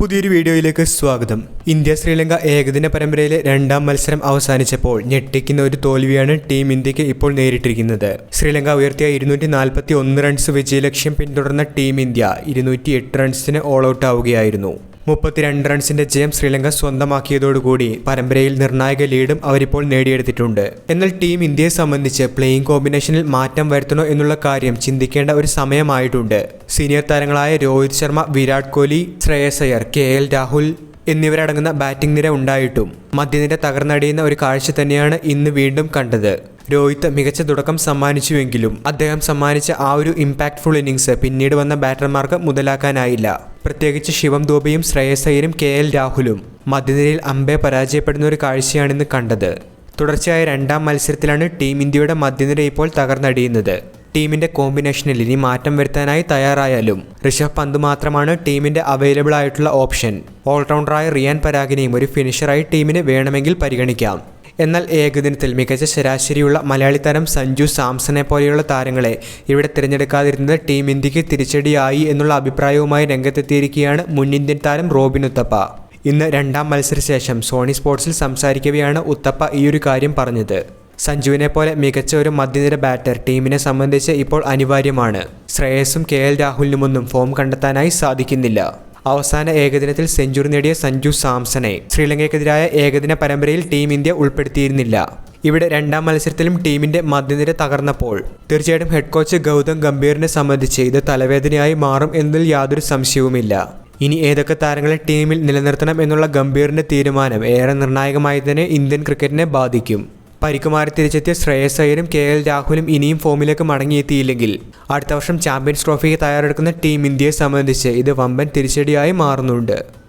പുതിയൊരു വീഡിയോയിലേക്ക് സ്വാഗതം. ഇന്ത്യ ശ്രീലങ്ക ഏകദിന പരമ്പരയിലെ രണ്ടാം മത്സരം അവസാനിച്ചപ്പോൾ ഞെട്ടിക്കുന്ന ഒരു തോൽവിയാണ് ടീം ഇന്ത്യയ്ക്ക് ഇപ്പോൾ നേരിട്ടിരിക്കുന്നത്. ശ്രീലങ്ക ഉയർത്തിയ ഇരുന്നൂറ്റി നാൽപ്പത്തി ഒന്ന് റൺസ് വിജയലക്ഷ്യം പിന്തുടർന്ന ടീം ഇന്ത്യ ഇരുന്നൂറ്റി എട്ട് റൺസിന് ഓൾ ഔട്ട് ആവുകയായിരുന്നു. മുപ്പത്തിരണ്ട് റൺസിന്റെ ജയം ശ്രീലങ്ക സ്വന്തമാക്കിയതോടുകൂടി പരമ്പരയിൽ നിർണായക ലീഡും അവരിപ്പോൾ നേടിയെടുത്തിട്ടുണ്ട്. എന്നാൽ ടീം ഇന്ത്യയെ സംബന്ധിച്ച് പ്ലേയിങ് കോമ്പിനേഷനിൽ മാറ്റം വരുത്തണോ എന്നുള്ള കാര്യം ചിന്തിക്കേണ്ട ഒരു സമയമായിട്ടുണ്ട്. സീനിയർ താരങ്ങളായ രോഹിത് ശർമ്മ വിരാട് കോഹ്ലി ശ്രേയസ് അയ്യർ കെ എൽ രാഹുൽ എന്നിവരടങ്ങുന്ന ബാറ്റിംഗ് നിര ഉണ്ടായിട്ടും മധ്യനിര തകർന്നടിയുന്ന ഒരു കാഴ്ച തന്നെയാണ് ഇന്ന് വീണ്ടും കണ്ടത്. രോഹിത് മികച്ച തുടക്കം സമ്മാനിച്ചുവെങ്കിലും അദ്ദേഹം സമ്മാനിച്ച ആ ഒരു ഇമ്പാക്ട്ഫുൾ ഇന്നിങ്സ് പിന്നീട് വന്ന ബാറ്റർമാർക്ക് മുതലാക്കാനായില്ല. പ്രത്യേകിച്ച് ശിവം ദോബിയും ശ്രേയസ് അയ്യരും കെ എൽ രാഹുലും മധ്യനിരയിൽ അമ്പെ പരാജയപ്പെടുന്ന ഒരു കാഴ്ചയാണിന്ന് കണ്ടത്. തുടർച്ചയായ രണ്ടാം മത്സരത്തിലാണ് ടീം ഇന്ത്യയുടെ മധ്യനിര ഇപ്പോൾ തകർന്നടിയുന്നത്. ടീമിന്റെ കോമ്പിനേഷനിൽ ഇനി മാറ്റം വരുത്താനായി തയ്യാറായാലും ഋഷഭ് പന്ത് മാത്രമാണ് ടീമിന്റെ അവൈലബിൾ ആയിട്ടുള്ള ഓപ്ഷൻ ഓൾറൗണ്ടറായ റിയാൻ പരാഗിനെയും ഒരു ഫിനിഷറായി ടീമിന് വേണമെങ്കിൽ പരിഗണിക്കാം. എന്നാൽ ഏകദിനത്തിൽ മികച്ച ശരാശരിയുള്ള മലയാളി താരം സഞ്ജു സാംസനെ പോലെയുള്ള താരങ്ങളെ ഇവിടെ തിരഞ്ഞെടുക്കാതിരുന്നത് ടീം ഇന്ത്യയ്ക്ക് തിരിച്ചടിയായി എന്നുള്ള അഭിപ്രായവുമായി രംഗത്തെത്തിയിരിക്കുകയാണ് മുൻ ഇന്ത്യൻ താരം റോബിൻ ഉത്തപ്പ. ഇന്ന് രണ്ടാം മത്സരശേഷം സോണി സ്പോർട്സിൽ സംസാരിക്കവെയാണ് ഉത്തപ്പ ഈയൊരു കാര്യം പറഞ്ഞത്. സഞ്ജുവിനെ പോലെ മികച്ച ഒരു മധ്യനിര ബാറ്റർ ടീമിനെ സംബന്ധിച്ച് ഇപ്പോൾ അനിവാര്യമാണ്. ശ്രേയസും കെ എൽ രാഹുലിനുമൊന്നും ഫോം കണ്ടെത്താനായി സാധിക്കുന്നില്ല. അവസാന ഏകദിനത്തിൽ സെഞ്ചുറി നേടിയ സഞ്ജു സാംസനെ ശ്രീലങ്കയ്ക്കെതിരായ ഏകദിന പരമ്പരയിൽ ടീം ഇന്ത്യ ഉൾപ്പെടുത്തിയിരുന്നില്ല. ഇവിടെ രണ്ടാം മത്സരത്തിലും ടീമിന്റെ മധ്യനിര തകർന്നപ്പോൾ തീർച്ചയായിട്ടും ഹെഡ് കോച്ച് ഗൗതം ഗംഭീറിനെ സംബന്ധിച്ച് ഇത് തലവേദനയായി മാറും എന്നതിൽ യാതൊരു സംശയവുമില്ല. ഇനി ഏതൊക്കെ താരങ്ങളെ ടീമിൽ നിലനിർത്തണം എന്നുള്ള ഗംഭീറിന്റെ തീരുമാനം ഏറെ നിർണായകമായി തന്നെ ഇന്ത്യൻ ക്രിക്കറ്റിനെ ബാധിക്കും. പരിക്കുമാറി തിരിച്ചെത്തിയ ശ്രേയസ് അയ്യരും കെ എൽ രാഹുലും ഇനിയും ഫോമിലേക്ക് മടങ്ങിയെത്തിയില്ലെങ്കിൽ. അടുത്ത വർഷം ചാമ്പ്യൻസ് ട്രോഫിക്ക് തയ്യാറെടുക്കുന്ന ടീം ഇന്ത്യയെ സംബന്ധിച്ച് ഇത് വമ്പൻ തിരിച്ചടിയായി മാറുന്നുണ്ട്.